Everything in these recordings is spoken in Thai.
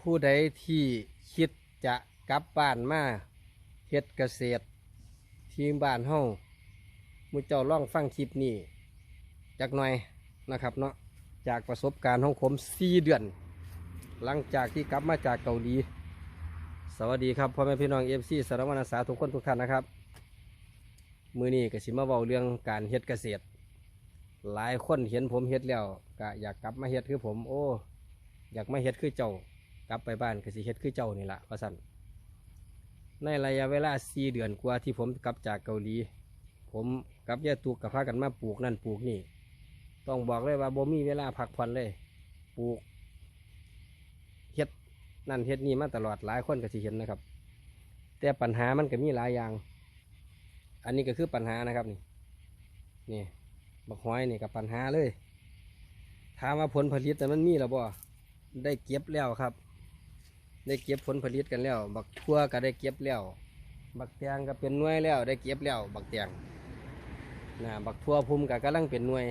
ผู้ใดที่คิดจะกลับบ้านมาเฮ็ดเกษตร ที่บ้านเฮามุเจ้าล่องฟังคลิปนี้จักหน่อยนะครับเนาะจากประสบการณ์ของผม4เดือน หลังจากที่กลับมาจากเกาหลี สวัสดีครับพ่อแม่พี่น้องเอฟซีสารวัตรสาทุกคนทุกท่านนะครับ มือนี้ก็สิมาเว้าเรื่องการเฮ็ดเกษตร หลายคนเห็นผมเฮ็ดแล้วก็อยากกลับมาเฮ็ดคือผม โอ้ อยากมาเฮ็ดคือเจ้า กลับไปบ้านก็สิเฮ็ดคือเจ้านี่แหละว่าสั่นในระยะเวลาสี่เดือนกว่าที่ผมกลับจากเกาหลี ผมกับยาตุกกับพากันมาปลูกนั่นปลูกนี่ ต้องบอกเลยว่าบ่มีเวลาพักผ่อนเลย ปลูกเฮ็ดนั่นเฮ็ดนี่มาตลอดหลายคนก็สิเห็นนะครับ แต่ปัญหามันก็มีหลายอย่าง อันนี้ก็คือปัญหานะครับนี่นี่บักหอยนี่กับปัญหาเลยถามว่าผลผลิตแต่มันมีหรือบ่ได้เก็บแล้วครับ ได้เก็บผลผลิตกันแล้ว บักทั่วก็ได้เก็บแล้ว บักแตงก็เป็นหน่วยแล้ว ได้เก็บแล้ว บักแตงนะบักทั่วพุ่มก็กำลังเป็นหน่วย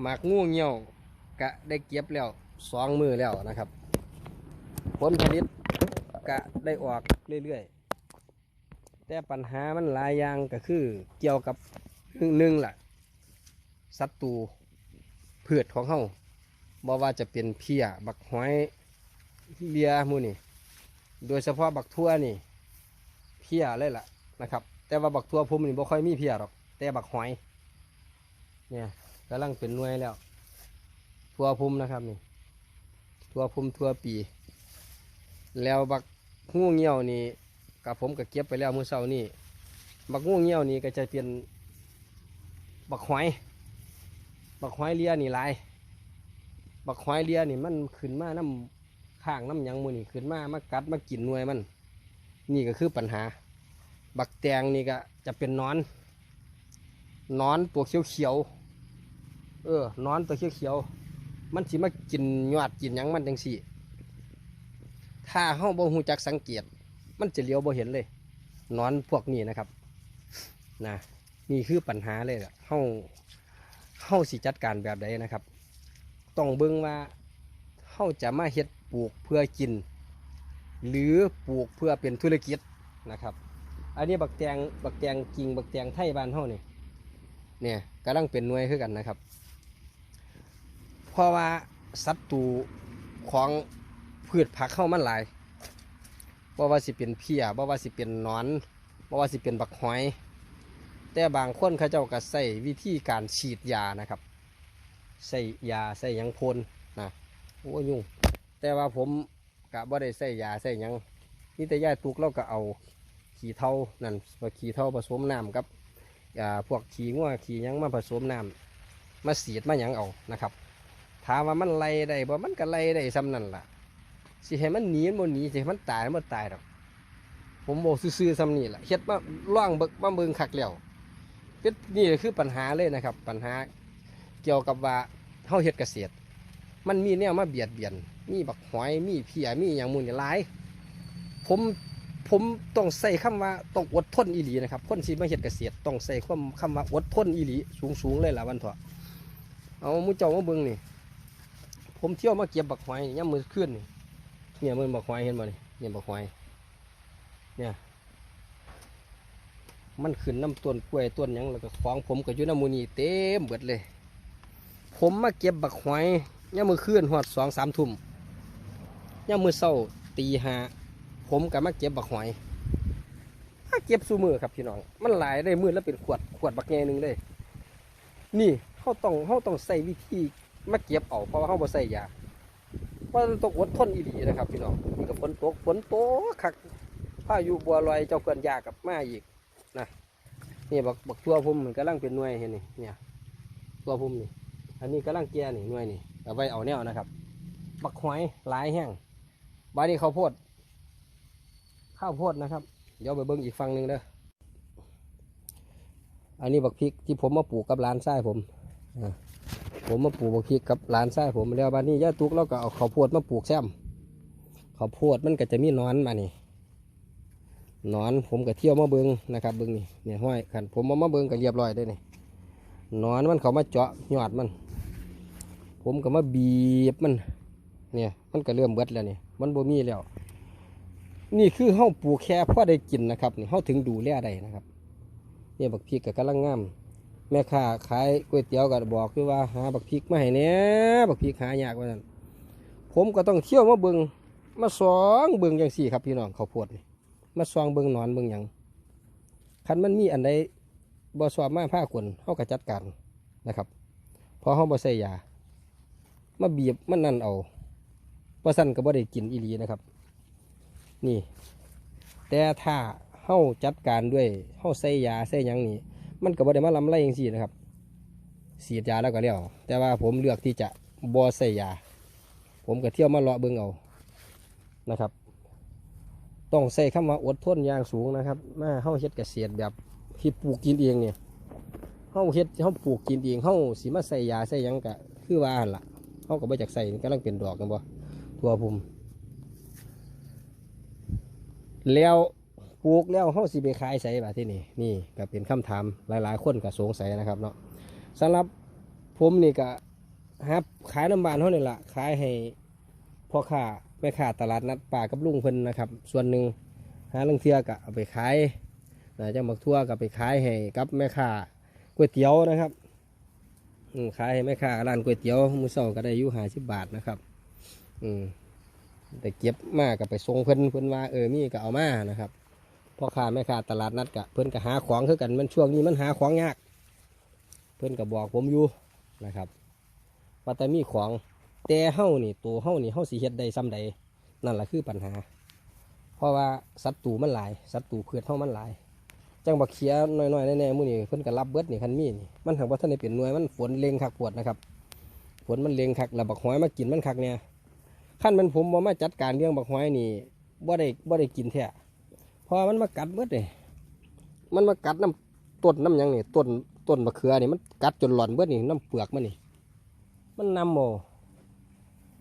หมากงูเงี้ยวก็ได้เก็บแล้วสองมือแล้วนะครับ ผลผลิตก็ได้ออกเรื่อยๆ แต่ปัญหามันหลายอย่างก็คือเกี่ยวกับหนึ่งหนึ่งล่ะศัตรูพืชของเฮาบ่ว่าจะเป็นเพียบักหอย เลียมูนี่โดยเฉพาะบักทั่วนี่ เพียเลยล่ะนะครับ แต่ว่าบักทั่วพุ่มนี่บ่ค่อยมีเพียหรอก แต่บักหอย เนี่ยกำลังเป็นหน่วยแล้ว ทั่วพุ่มนะครับนี่ ทั่วพุ่มทั่วปี แล้วบักงูเงี้ยวนี่กับผมก็เก็บไปแล้วมื้อเช้านี่บักงูเงี้ยวนี่ก็จะเป็นบักหอยบักหอยเลียนี่ลาย บักหอยเลียนี่มันขึ้นมาน้ำ ข้างน้ำยังมือนี่ขึ้นมามากัดมากินหน่วยมัน นี่ก็คือปัญหา บักแตงนี่ก็จะเป็นนอนนอนตัวเขียวเขียวเออนอนตัวเขียวเขียวมันสิมากินยอดกินยังมันจังสี่ถ้าเฮาบ่ฮู้จักสังเกต มันจะเลี้ยวบ่เห็นเลย นอนพวกนี้นะครับนะนี่คือปัญหาเลยล่ะเฮาเฮาสิจัดการแบบใดนะครับ ต้องเบิ่งว่าเฮาจะมาเฮ็ด ปลูกเพื่อกิน หรือปลูกเพื่อเป็นธุรกิจนะครับ อันนี้บักแตงบักแตงกิ่งบักแตงไทยบ้านเฮานี่เนี่ยกำลังเป็นหน่วยคือกันนะครับเพราะว่าศัตรูของพืชผักเข้ามันหลายบ่ว่าสิเป็นเพียบ่ว่าสิเป็นนอนบ่ว่าสิเป็นบักหอย แต่บางคนเขาเจ้าก็ใส่วิธีการฉีดยานะครับ ใส่ยาใส่ยังพ่นนะ โอ้ยุ่ง แต่ว่าผมกะบ่ได้ใส่ยาใส่หยังนี่แต่ยาตุกเราก็เอาขี้เท่านั่นขี้เท่าผสมน้ำกับอ่าพวกขี้งัวขี้ยังมาผสมน้ำมาสีดมาหยังเอานะครับถามว่ามันไล่ได้บ่มันก็ไล่ได้ซ้ำนั่นล่ะสิให้มันหนีมันหนีสิให้มันตายมันตายดอกผมบอกซื่อๆซ้ำนี่แหละเฮ็ดมาล่องเบิกมาเบิงคักแล้วเป็นนี่คือปัญหาเลยนะครับ ปัญหาเกี่ยวกับว่าเฮาเฮ็ดเกษตร มันมีแนวมาเบียดเบียน มีบักหอยมีเพียมีอย่างมูนี่หลายผมผมต้องใส่คำว่าต้องอดทนอีหลีนะครับคนที่มาเฮ็ดเกษตรต้องใส่คำคำว่าอดทนอีหลีสูงๆเลยล่ะวันเถอะเอามูเจ้ามาเบิ่งนี่ผมเที่ยวมาเก็บบักหอยย่ำมือขึ้นนี่เนี่ยมือบักหอยเห็นบ่นี่เนี่ยบักหอยเนี่ยมันขึ้นน้ำต้นกล้วยต้นยังแล้วก็ของผมก็อยู่น้ำมูนีเต็มเบิดเลย ผมมาเก็บบักหอยย่ำมือขึ้นหอดสองสามทุ่ม ย่ำมือเศร้าตีหาผมก็มาเก็บบักหอยมาเก็บสูมือครับพี่น้อง มันหลายได้มือแล้วเป็นขวดขวดบักแง่หนึ่งเลย นี่เขาต้องเขาต้องใส่วิธีมาเก็บเอาเพราะว่าเขาบ่ใส่ยาเพราะต้องอดทนอีหลีนะครับพี่น้องนี่ก็ฝนตกฝนตกคักพายุบัวลอยเจ้าเกินยากับมาอีกนะนี่บักบักตัวพุ่มมันกำลังเป็นหน่วยเห็นนี่เนี่ยตัวพุ่มนี่อันนี้กำลังแก่นี่หน่วยนี่เอาไว้เอาแนวนะครับ บักหอยหลายแห้ง บานี้ข้าวโพด ข้าวโพดนะครับ เดี๋ยวไปเบิ้งอีกฝั่งหนึ่งเด้ออันนี้บักพริกที่ผมมาปลูกกับร้านไส้ผมผมมาปลูกบักพริกกับหลานชายผมแล้วบ้านนี้ย่าตุกเราก็เอาข้าวโพดมาปลูกแซมข้าวโพดมันก็จะมีนอนมานี่นอนผมก็เที่ยวมาเบิงนะครับเบิงนี่เนี่ยห้อยขันผมมามาเบิงก็เรียบร้อยได้นี่หนอนมันเขามาเจาะยอดมัน ผมก็มาบีบมัน เนี่ยมันก็เริ่มเบิดแล้วเนี่ย มันบ่มีแล้ว นี่คือเฮาปลูกแค่พอได้กินนะครับนี่เฮาถึงดูแลได้นะครับเนี่ยบักพริกก็กำลังงามแม่ค้าขายก๋วยเตี๋ยวก็บอกคือว่าหาบักพริกมาให้แหน่บักพริกหายากว่านั้นผมก็ต้องเที่ยวมาเบิงมาสองเบิงจังสี่ครับพี่น้องเข้าวดนี่มาสองเบิงหนอนเบิงหยังคันมันมีอันใดบ่สอบมาผ้าขนเฮาก็จัดการนะครับเพอเฮาบ่ใส่ยามาบีบมันนั่นเอา บ่สั่นก็บ่ได้กินอีหลีนะครับ นี่ แต่ถ้าเฮาจัดการด้วยเฮาใส่ยาใส่ยังนี่มันก็บ่ได้มาลำไรอย่างสี่นะครับฉีดยาแล้วก็แล้วแต่ว่าผมเลือกที่จะบ่ใส่ยา ผมก็เที่ยวมาเลาะเบิ่งเอานะครับ ต้องใส่คำว่าอดทนอย่างสูงนะครับมาเฮาเฮ็ดเกษตรแบบที่ปลูกกินเองเนี่ยเฮาเฮ็ดเฮาปลูกกินเองเฮาสิมาใส่ยาใส่ยังก็คือว่าหั่นล่ะเฮาก็บ่จักใส่นี่กำลังเป็นดอกกันบ่ ทั่วภูมิแล้วปลูกแล้วเฮาสิไปขายใส่บ่าที่นี่นี่ก็เป็นคำถามหลายๆ คนก็สงสัยนะครับเนาะสำหรับผมนี่ก็หาขายน้ำบานเท่านี่ละขายให้พ่อค้าแม่ค้าตลาดนัดป่ากับลุงเพิ่นนะครับ ส่วนหนึ่งหาเรื่องเทือก็เอาไปขายนะจังบักทั่วก็ไปขายให้กับแม่ค้าก๋วยเตี๋ยวนะครับขายให้แม่ค้าร้านก๋วยเตี๋ยวมือเช้าก็ได้อยู่ห้าสิบบาทนะครับ อืมแต่เก็บมากกับไปส่งเพิ่นเพิ่นว่าเออมีก็เอามานะครับพ่อค้าแม่ค้าตลาดนัดกะเพิ่นก็หาของคือกันมันช่วงนี้มันหาของยาก เพิ่นก็บอกผมอยู่นะครับว่าแต่มีของแต่เฮ้านี่ตัวเฮ้านี่เฮ้าสิเฮ็ดได้ซ้ำใดนั่นแหละคือปัญหา เพราะว่าศัตรูมันหลายศัตรูพืชเฮามันหลายจังบักเขียน้อยๆแน่ๆมื้อนี้เพิ่นก็รับเบิดนี่คันมีนี่มันหักว่าท่านได้เป็นหน่วยมันฝนเลงคักปวดนะครับฝนมันเลงคักแล้วบักหอยมากินมันคักเนี่ย ขั้นเป็นผมบ่มาจัดการเรื่องบักหอยนี่บ่ได้บ่ได้กินแท้เพราะมันมากัดเบิดเลยมันมากัดน้ำต้นน้ำยังนี่ต้นต้นมะเขือนี่มันกัดจนหลอนเบิดนี่น้ำเปลือกมันนี่มันนำโม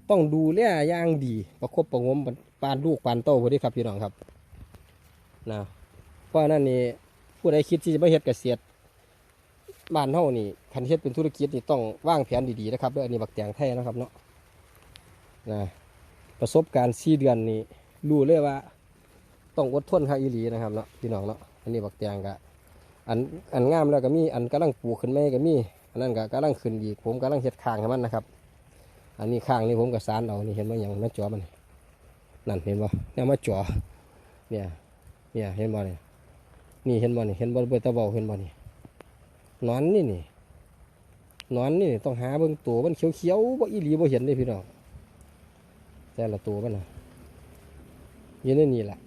ต้องดูแลอย่างดี ประคบประงมปานลูกปานโตพอดีครับพี่น้องครับนะเพราะนั้นนี่ผู้ใดคิดที่จะไมาเฮ็ดเกษตรบ้านเฮานี่คันเฮ็ดเป็นธุรกิจนี่ต้องวางแผนดีๆนะครับด้ออันนี้บักแตงไทยนะครับเนาะนะ ประสบการณ์สี่เดือนนี่รู้เลยว่า ต้องอดทนครับอีหลีนะครับเนาะพี่น้องเนาะอันนี้บักแตงกะอันอันงามแล้วก็มีอันกำลังปลูกขึ้นไม่ก็มีอันนั้นก็กำลังขึ้นอีกผมกำลังเฮ็ดข้างให้มันนะครับ อันนี้ข้างนี่ผมก็สานเอานี่เห็นว่าอย่างมันจ่อมันนั่นเห็นบ่เนี่ยมาจ่อเนี่ยเนี่ยเห็นบ่เนี่ยนี่เห็นบ่นี่เห็นบ่เบอตะเบาเห็นบ่นี่หนอนนี่นี่นอนนี่ต้องหาเบิ่งตัวมันเขียวๆบ่อีหลีบ่เห็นเลยพี่น้อง แต่ละตัวมันนะอยืนในนี่แหละ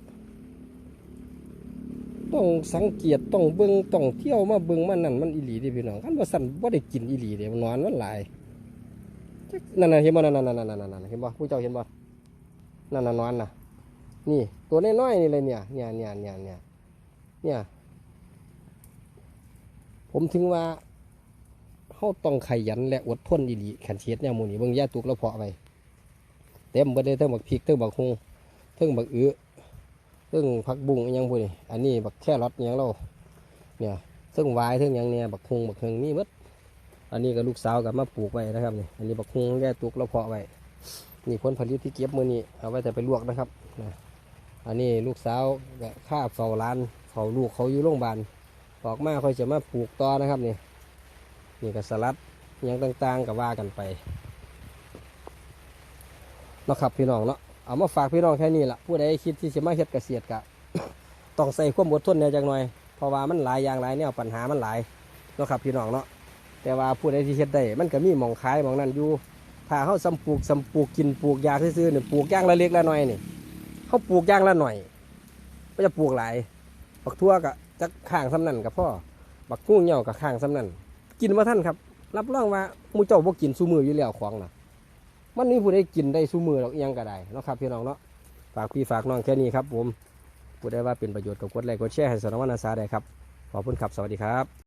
ต้องสังเกตต้องเบิ่งต้องเที่ยวมาเบิ่งมันนั่นมันอีหลีดิพี่น้องคันว่าสั่นบ่าได้กินอีหลีเด้มันนอนมันหลายนั่นน่ะเห็นบ่นั่นนั่นนั่นนั่นนั่นเห็นบ่ผู้เจ้าเห็นบ่นั่นน่ะนอนน่ะ นี่ ตัวน้อยๆนี่เลยเนี่ยเนี่ยเนี่ยเนี่ยเนี่ยเนี่ยผมถึงว่าเฮาต้องขยันและอดทนอีหลีขันเชียดเนี่ยมูนี่เบิ่งแยาตุกแล้วเพาะไป เต็มเบ่ได้เทั้งบักพริกเทั้งบักฮงเทั้งบักอื้อซึ่งผักบุ้งยังพวกนี้อันนี้บักแค่รอทยังเราเนี่ยซึ่งวายซึ่งยังเนี่ยบักฮุงบักเฮงนี่หมดอันนี้ก็ลูกสาวกับมาปลูกไว้นะครับนี่อันนี้บักฮงแย่ตุกเราเพาะไว้นี่ผลผลิตที่เก็บมือนี้เอาไว้แต่ไปลวกนะครับนะอันนี้ลูกสาวก็ข้าเฝ้าร้านเฝ้าลูกเขาอยู่โรงพยาบาลออกมาค่อยจะมาปลูกต่อนะครับนี่นี่ก็สลัดยังต่างๆก็ว่ากันไป นาะครับพี่น้องเนาะเอามาฝากพี่น้องแค่นี้ละผู้ใดคิดที่จะมาเฮ็ดเกษตรกะต้องใส่ความอดทนเนี่ยจังหน่อยเพราะว่ามันหลายอย่างหลายแนวปัญหามันหลายเนาะครับพี่น้องเนาะแต่ว่าผู้ใดที่เฮ็ดได้มันก็มีมองขายมองนั้นอยู่ถ้าเฮาสำปลูกสำปลูกกินปลูกยาซื่อเนี่ยปลูกย่างละเล็กละน้อยนี่เฮาปลูกย่างละหน่อยก็จะปลูกหลายบักทั่วก็จักข้างสำนั่นกับพ่อบักกุ้งเหี่ยวกับข้างสำนั่นกินมาท่านครับ รับรองว่ามูเจ้าบ่กินซูมืออยู่แล้วของน่ะ มันมีผู้ใดกินได้สู้มือหรอกอิหยังก็ได้เนาะครับพี่น้องเนาะฝากพี่ฝากน้องแค่นี้ครับผมผู้ได้ว่าเป็นประโยชน์กับกดไลค์กดแชร์ให้สารวัตรนาซาได้ครับขอบคุณครับสวัสดีครับ